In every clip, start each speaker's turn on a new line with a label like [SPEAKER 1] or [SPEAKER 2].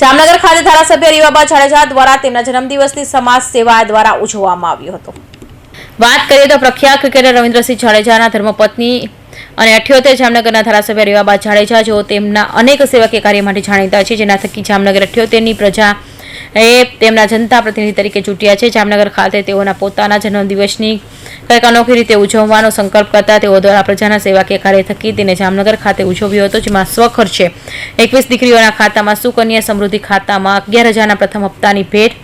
[SPEAKER 1] જામનગર ખાતે ધારાસભ્ય રીવાબા જાડેજા દ્વારા તેમના જન્મદિવસની સમાજ સેવા દ્વારા ઉજવવામાં આવ્યો હતો. વાત કરીએ તો પ્રખ્યાત ક્રિકેટર રવિન્દ્રસિંહ જાડેજાના ધર્મપત્ની અને અઠ્યોતેર જામનગરના ધારાસભ્ય રીવાબા જાડેજા, જેઓ તેમના અનેક સેવાકીય કાર્ય માટે જાણીતા છે. જેના થકી જામનગર અઠ્યોતેરની પ્રજા એ તેમના જનતા પ્રતિનિધિ તરીકે ચૂંટ્યા છે. જામનગર ખાતે તેઓના પોતાના જન્મદિવસની કંઈક અનોખી રીતે ઉજવવાનો સંકલ્પ કરતા તેઓ દ્વારા પ્રજાના સેવાકીય કાર્ય થકી તેને જામનગર ખાતે ઉજવ્યો હતો, જેમાં સ્વખર્ચે એકવીસ દીકરીઓના ખાતામાં સુકન્યા સમૃદ્ધિ ખાતામાં અગિયાર હજારના પ્રથમ હપ્તાની ભેટ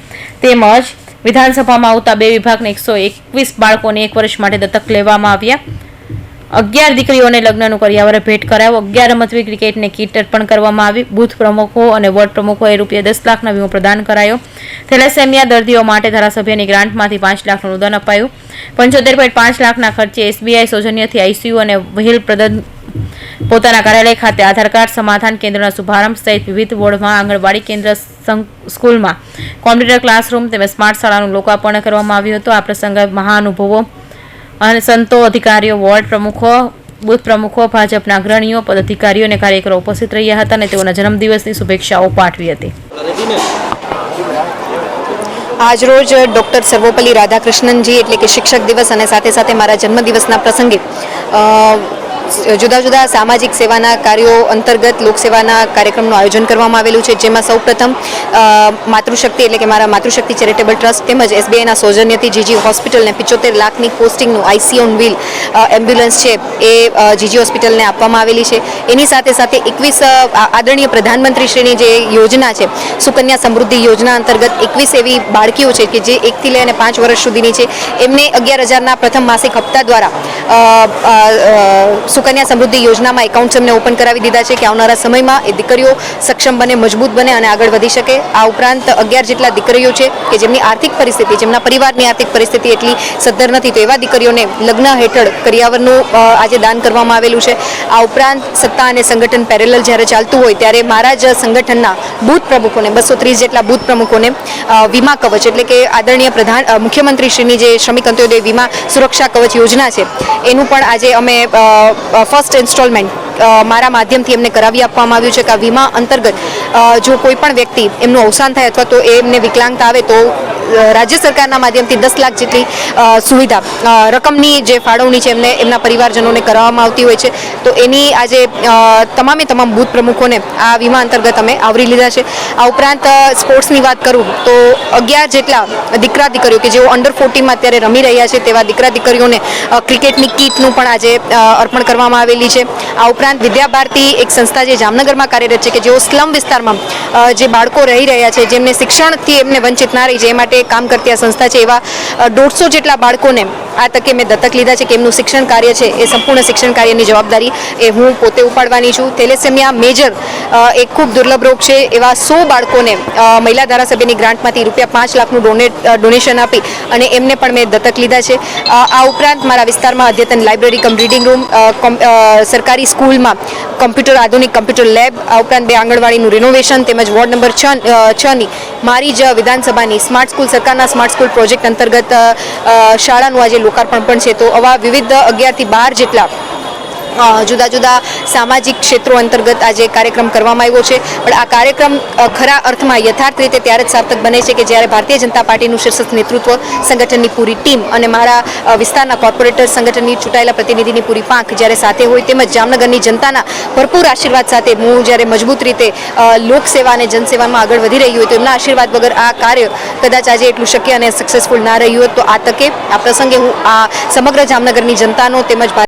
[SPEAKER 1] તેમજ વિધાનસભામાં આવતા બે વિભાગને એકસો એકવીસ બાળકોને એક વર્ષ માટે દત્તક લેવામાં આવ્યા. અગિયાર દીકરીઓને લગ્નનું કરિયાવર ભેટ કરાયો. અગિયાર રમતવી ક્રિકેટને કીટ અર્પણ કરવામાં આવી. બૂથ પ્રમુખો અને વોર્ડ પ્રમુખોએ રૂપિયા દસ લાખનો વીમો પ્રદાન કરાયો. થેલેસેમિયા દર્દીઓ માટે ધારાસભ્યની ગ્રાન્ટમાંથી પાંચ લાખનું અનુદાન અપાયું. પંચોતેર પોઈન્ટ પાંચ લાખના ખર્ચે એસબીઆઈ સૌજન્યથી આઈસીયુ અને વ્હીલ પ્રદાન પોતાના કાર્યાલય ખાતે આધાર કાર્ડ સમાધાન કેન્દ્રના શુભારંભ સહિત વિવિધ વોર્ડમાં આંગણવાડી કેન્દ્ર સ્કૂલમાં કોમ્પ્યુટર ક્લાસરૂમ તેમજ સ્માર્ટ શાળાનું લોકાર્પણ કરવામાં આવ્યું હતું. આ પ્રસંગે મહાનુભવો અને સંતો અધિકારીઓ, વોર્ડ પ્રમુખો, બુથ પ્રમુખો, ભાજપના અગ્રણીઓ, પદાધિકારીઓ અને કાર્યકરો ઉપસ્થિત રહ્યા હતા અને તેઓના જન્મદિવસની શુભેચ્છાઓ પાઠવી હતી.
[SPEAKER 2] આજરોજ ડૉક્ટર સર્વોપલ્લી રાધાકૃષ્ણનજી એટલે કે શિક્ષક દિવસ અને સાથે સાથે મારા જન્મદિવસના પ્રસંગે જુદા જુદા સામાજિક સેવાના કાર્યો અંતર્ગત લોકસેવાના કાર્યક્રમનું આયોજન કરવામાં આવેલું છે, જેમાં સૌપ્રથમ માતૃશક્તિ એટલે કે મારા માતૃશક્તિ ચેરિટેબલ ટ્રસ્ટ તેમજ એસબીઆઈના સૌજન્યથી જીજી હોસ્પિટલને પિચોતેર લાખની પોસ્ટિંગનું આઈસી ઓન વ્હીલ એમ્બ્યુલન્સ છે, એ જીજી હોસ્પિટલને આપવામાં આવેલી છે. એની સાથે સાથે એકવીસ આદરણીય પ્રધાનમંત્રી શ્રીની જે યોજના છે, સુકન્યા સમૃદ્ધિ યોજના અંતર્ગત એકવીસ એવી બાળકીઓ છે કે જે એકથી લઈને પાંચ વર્ષ સુધીની છે. એમને અગિયાર હજારના પ્રથમ માસિક હપ્તા દ્વારા સુકન્યા સમૃદ્ધિ યોજનામાં એકાઉન્ટ્સ એમને ઓપન કરાવી દીધા છે કે આવનારા સમયમાં એ દીકરીઓ સક્ષમ બને, મજબૂત બને અને આગળ વધી શકે. આ ઉપરાંત અગિયાર જેટલા દીકરીઓ છે કે જેમની આર્થિક પરિસ્થિતિ, જેમના પરિવારની આર્થિક પરિસ્થિતિ એટલી સદ્ધર નથી, તો એવા દીકરીઓને લગ્ન હેઠળ કરિયાવરનું આજે દાન કરવામાં આવેલું છે. આ ઉપરાંત સત્તા અને સંગઠન પેરેલલ જ્યારે ચાલતું હોય ત્યારે મારા જ સંગઠનના બૂથ પ્રમુખોને, બસો ત્રીસ જેટલા બૂથ પ્રમુખોને વીમા કવચ એટલે કે આદરણીય પ્રધાન મુખ્યમંત્રીશ્રીની જે શ્રમિક અંત્યોદય વીમા સુરક્ષા કવચ યોજના છે, એનું પણ આજે અમે ફર્સ્ટ ઇન્સ્ટોલમેન્ટ મારા માધ્યમથી એમને કરાવી આપવામાં આવ્યું છે કે આ વીમા અંતર્ગત જો કોઈ પણ વ્યક્તિ એમનું અવસાન થાય અથવા તો એમને વિકલાંગતા આવે તો રાજ્ય સરકારના માધ્યમથી દસ લાખ જેટલી સુવિધા રકમની જે ફાળવણી છે એમને એમના પરિવારજનોને કરવામાં આવતી હોય છે. તો એની આજે તમામે તમામ બૂથ પ્રમુખોને આ વીમા અંતર્ગત અમે આવરી લીધા છે. આ ઉપરાંત સ્પોર્ટ્સની વાત કરું, તો અગિયાર જેટલા દીકરા દીકરીઓ કે જેઓ અંડર ફોર્ટીમાં અત્યારે રમી રહ્યા છે તેવા દીકરા દીકરીઓને ક્રિકેટની કીટનું પણ આજે અર્પણ કરવામાં આવેલી છે. આ ઉપરાંત વિદ્યા ભારતી એક સંસ્થા જે જામનગરમાં કાર્યરત છે કે જેઓ સ્લમ વિસ્તારમાં જે બાળકો રહી રહ્યા છે જેમને શિક્ષણથી એમને વંચિત ના રહી છે એ માટે કામ કરતી આ સંસ્થા છે એવા દોઢસો જેટલા બાળકોને આ તકે મેં દત્તક લીધા છે કે એમનું શિક્ષણ કાર્ય છે, એ સંપૂર્ણ શિક્ષણ કાર્યની જવાબદારી એ હું પોતે ઉપાડવાની છું. થેલેસેમિયા મેજર એક ખૂબ દુર્લભ રોગ છે. એવા સો બાળકોને મહિલા ધારાસભ્યની ગ્રાન્ટમાંથી રૂપિયા પાંચ લાખનું ડોનેટ ડોનેશન આપી અને એમને પણ મેં દત્તક લીધા છે. આ ઉપરાંત મારા વિસ્તારમાં અદ્યતન લાઇબ્રેરી કમ રીડિંગ રૂમ સરકારી સ્કૂલમાં કમ્પ્યુટર આધુનિક કમ્પ્યુટર લેબ આ ઉપરાંત બે આંગણવાડીનું રિનોવેશન તેમજ વોર્ડ નંબર છ છની મારી જ વિધાનસભાની સ્માર્ટ સ્કૂલ સરકારના સ્માર્ટ સ્કૂલ પ્રોજેક્ટ અંતર્ગત શાળાનું આજે લોકાર્પણ પણ છે. તો આવા વિવિધ અગિયારથી બાર જેટલા જુદા જુદા સામાજિક ક્ષેત્રો અંતર્ગત આજે કાર્યક્રમ કરવામાં આવ્યો છે. પણ આ કાર્યક્રમ ખરા અર્થમાં યથાર્થ રીતે ત્યારે જ સાર્થક બને છે કે જ્યારે ભારતીય જનતા પાર્ટીનું શીર્ષક નેતૃત્વ સંગઠનની પૂરી ટીમ અને મારા વિસ્તારના કોર્પોરેટર સંગઠનની ચૂંટાયેલા પ્રતિનિધિની પૂરી પાંખ જ્યારે સાથે હોય તેમજ જામનગરની જનતાના ભરપૂર આશીર્વાદ સાથે હું જ્યારે મજબૂત રીતે લોકસેવા અને જનસેવામાં આગળ વધી રહી હોય તો એમના આશીર્વાદ વગર આ કાર્ય કદાચ આજે એટલું શક્ય અને સક્સેસફુલ ના રહ્યું હોત તો આ તકે, આ પ્રસંગે હું આ સમગ્ર જામનગરની જનતાનો તેમજ